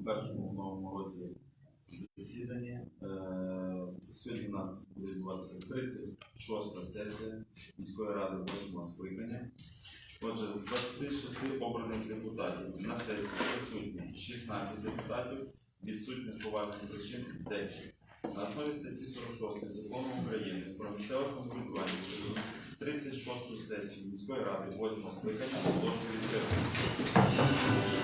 у першому новому році засіданні. Е, Сьогодні у нас буде відбуватися 36 сесія міської ради 8 скликання. Отже, з 26 обраних депутатів на сесії присутні 16 депутатів, відсутні з поважних причин 10. На основі статті 46 закону України про місцеве самоврядування України 36 сесію міської ради 8 скликання оголошую відкритою.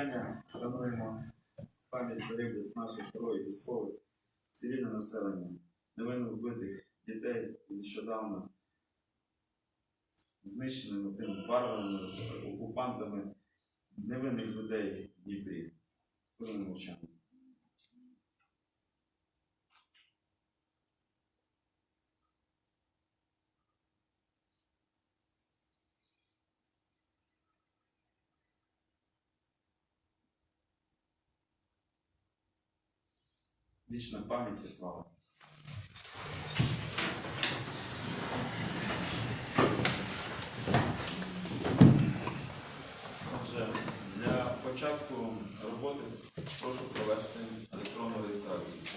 Хвилиною шануємо пам'ять загиблих наших героїв військових, цивільне населення, невинно вбитих дітей нещодавно знищеними тими варварами, окупантами невинних людей в Дніпрі. Будемо мовчання. Вічна пам'ять і слава. Отже, для початку роботи прошу провести електронну реєстрацію.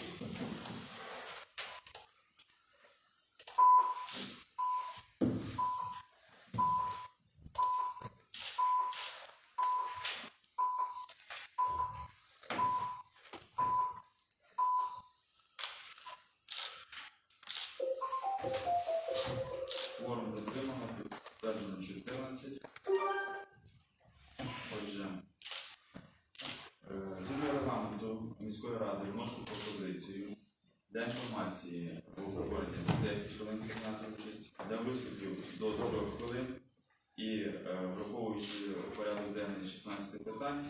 Враховуючи порядок денний 16 питань,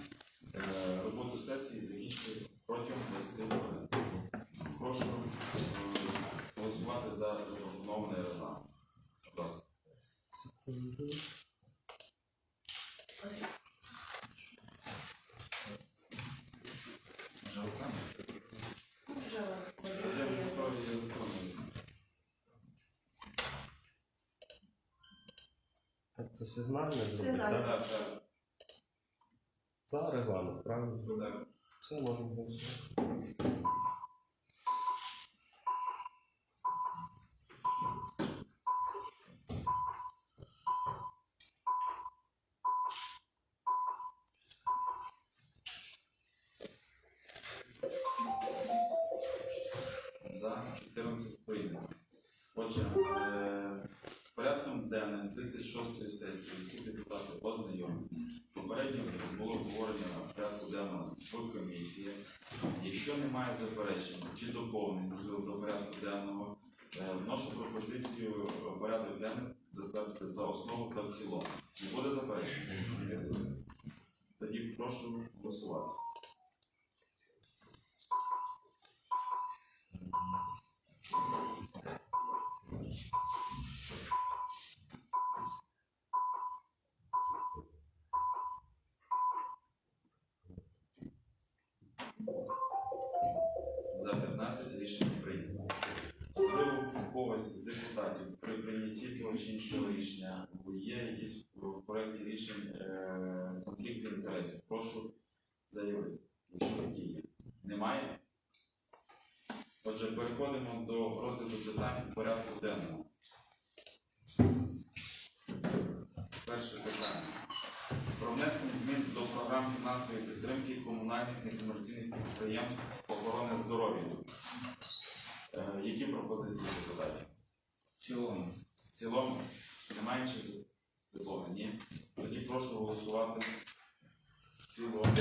е, роботу сесії закінчити протягом 20 хвилин. Прошу е, голосувати за запропонований регламент. Будь ласка. Так, це сигнальне зробити, Сигнальне. так? Так, так, За регламент, правильно? так. Все можемо голосувати. Денним 36-ї сесії всі депутати ознайомлені. Попередньо було обговорення порядку денного в комісії. Якщо немає заперечень чи доповнень, можливо, до порядку денного вношу пропозицію е, порядок денний затвердити за основу та в цілому. Не буде заперечень? Тоді прошу голосувати. За 15 рішення прийнято. Можливо, в когось з депутатів при прийнятті того чи іншого рішення є якісь в проєкті рішень е, конфлікти інтересів. Прошу заявити, якщо такі є. Немає? Отже, переходимо до розгляду питань порядку денному. Перше внесення змін до програм фінансової підтримки комунальних некомерційних підприємств охорони здоров'я. Е, які пропозиції задалі? В цілому. В цілому? Немає чи такого? Ні. Тоді прошу голосувати в цілому.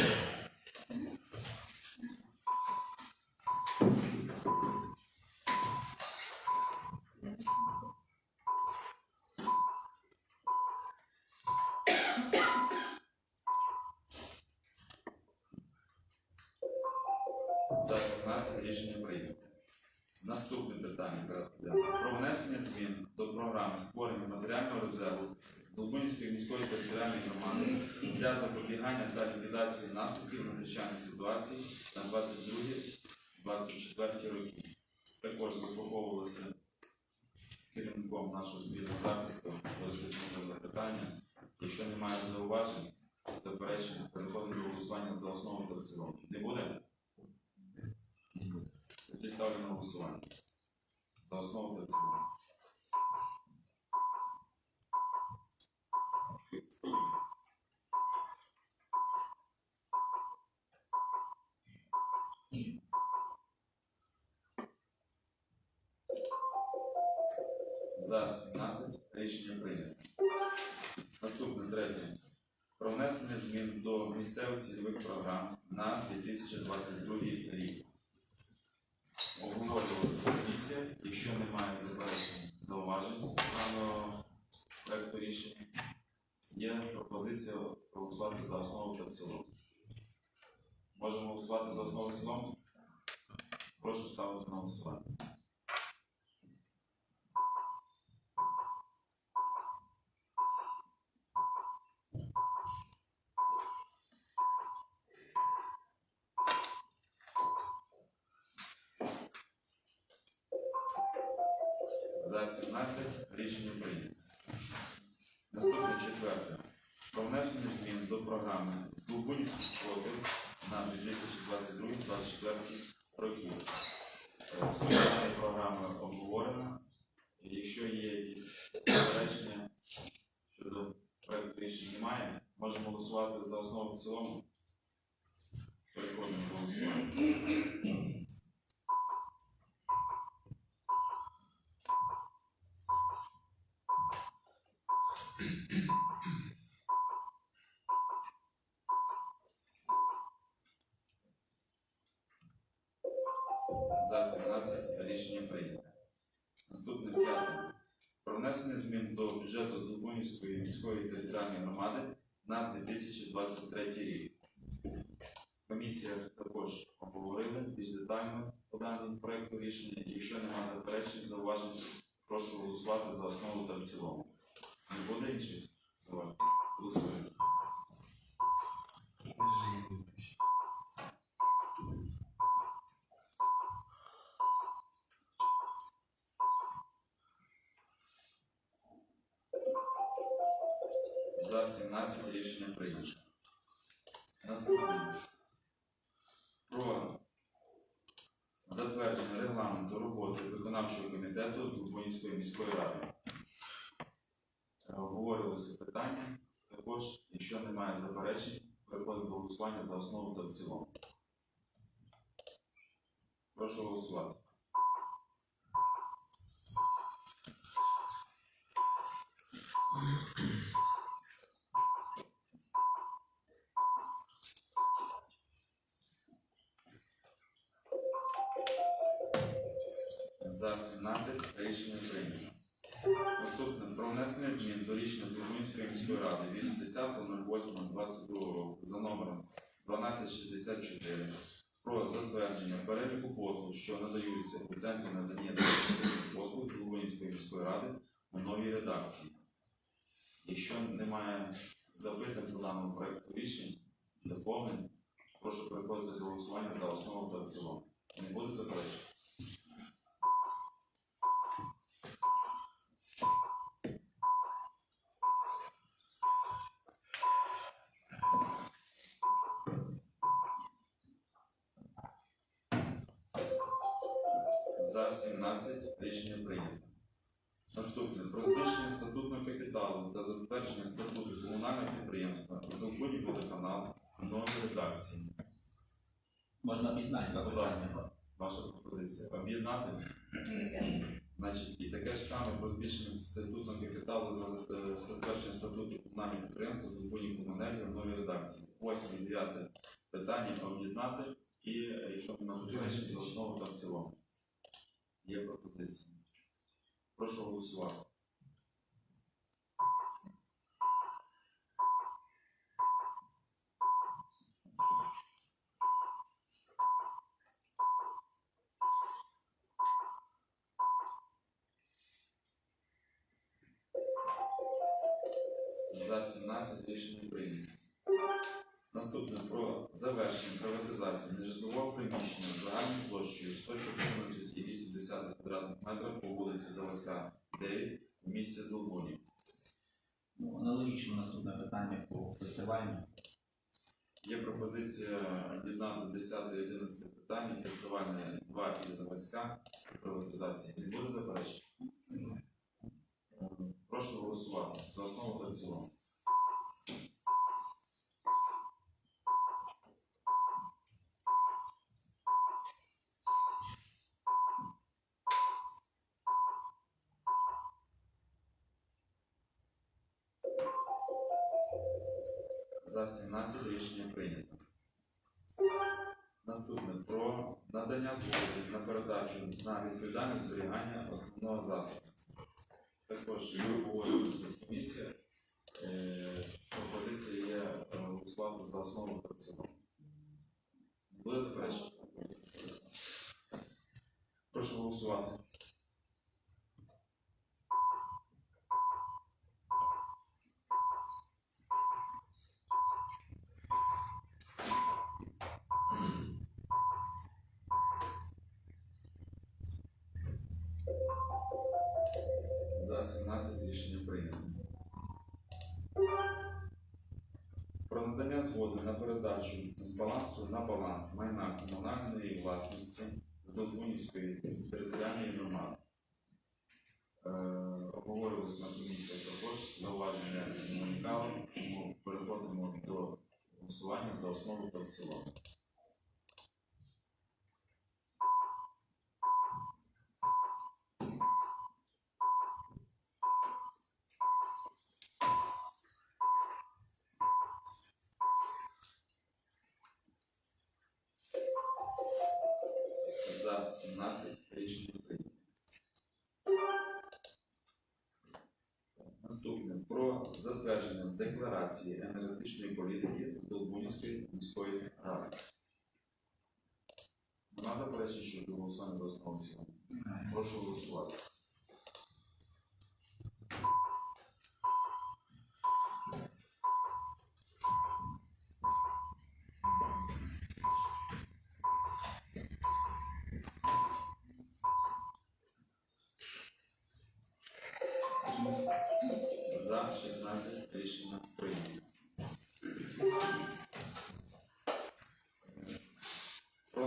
Програми створення матеріального резерву Долбунської міської територіальної громади для запобігання та ліквідації наслідків надзвичайних ситуацій на 22-24 роки. Також заслуховувалося керівником нашого цивільного захисту розслідування питання. Якщо немає зауважень, заперечень, переходимо до голосування за основу та в цілому. Не буде? Тоді ставлю на голосування. За основу та в цілому. За 17 рішення прийнято. Наступне третє. Про внесення змін до місцевих цільових програм на 2022 рік. Обговорювалася комісія. Якщо немає заперечень зауважень даного проекту рішення, є пропозиція проголосувати за основу та цілому. Можемо голосувати за основу в цілому? Прошу ставити на голосування. 2022-2024 років. Е, програма обговорена. Якщо є якісь заперечення щодо проєкту рішень немає, можемо голосувати за основу в цілому. Переходимо до голосування. За 17 рішення прийнято. Наступне п'яте. Про внесення змін до бюджету Здолбунівської міської територіальної громади на 2023 рік. Комісія також обговорила більш детально по даному проекту рішення. Якщо немає заперечень, зауважень, прошу голосувати за основу та в цілому. Не буде інших За 17 рішення прийнято. Наступне. Про затвердження регламенту роботи виконавчого комітету Дубунівської міської ради. Обговорювалося питання. Також, якщо немає заперечень, переходимо до голосування за основу та в цілому. Прошу голосувати. Здолбунської міської ради від 10.08.22 року за номером 1264 про затвердження переліку послуг, що надаються у центрі надання послуг Здолбунської міської ради у новій редакції. Якщо немає запитань по даному проекту рішень, доповнень, прошу переходити до голосування за основу та цілому. Не буде заперечень? За 17 рішення прийнято. Наступне про збільшення статутного капіталу та затвердження статуту комунального підприємства Продовольний водоканал в новій редакції. Можна об'єднання Будь ласка, ваша пропозиція. Об'єднати. Значить, і таке ж саме про збільшення статутного капіталу та затвердження статуту комунального підприємства Продовольний комунальний в новій редакції. Восьме, дев'яте питання об'єднати і, якщо немає заперечень, за основу та в цілому. Є пропозиція. Прошу голосувати. За 17 рішення прийнято. Наступне про завершення приватизації нежитлового приміщення з загальною площею 114,8 квадратних метрів по вулиці Заводська, 9 в місті Здолбуні. Ну, аналогічно наступне питання по фестивалю. Є пропозиція об'єднати 10 і 11 питання, фестивальне 2 і Заводська приватизації. Не буде заперечень? За-15 Рішення прийнято. Наступне про надання згоди на передачу на відповідальне зберігання основного засобу. Також обговорювалася комісія. За 17 рішення прийнято. Про надання згоди на передачу з балансу на баланс майна комунальної власності з Долбунівської територіальної громади. Е, обговорювалися на комісії також зауваження не тому переходимо до голосування за основу та в цілому. 17 рішення України. Наступне про затвердження декларації енергетичної політики Долбунівської міської ради. Нема заперечень щодо голосування за основу цілому. Прошу голосувати.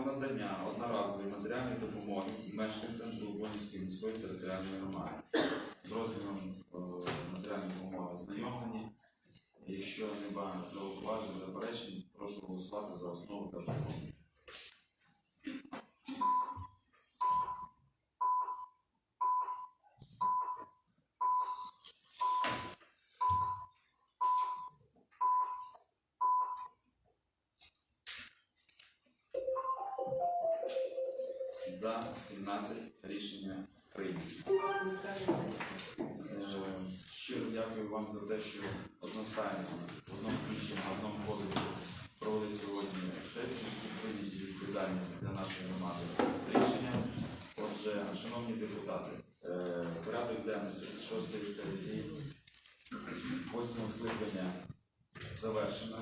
Надання одноразової матеріальної допомоги мешканцям Долбонівської міської територіальної громади. З розміром е, матеріальної допомоги ознайомлені. Якщо немає зауважень, заперечень, прошу голосувати за основу та в За 17. Рішення прийнято. Е, Щиро дякую вам за те, що одностайно в одному включенні, в одному кодексі провели сьогодні сесію, всі прийняті відповідальні для нашої громади рішення. Отже, шановні депутати, е, порядок денний 36 сесії, 8 скликання завершено.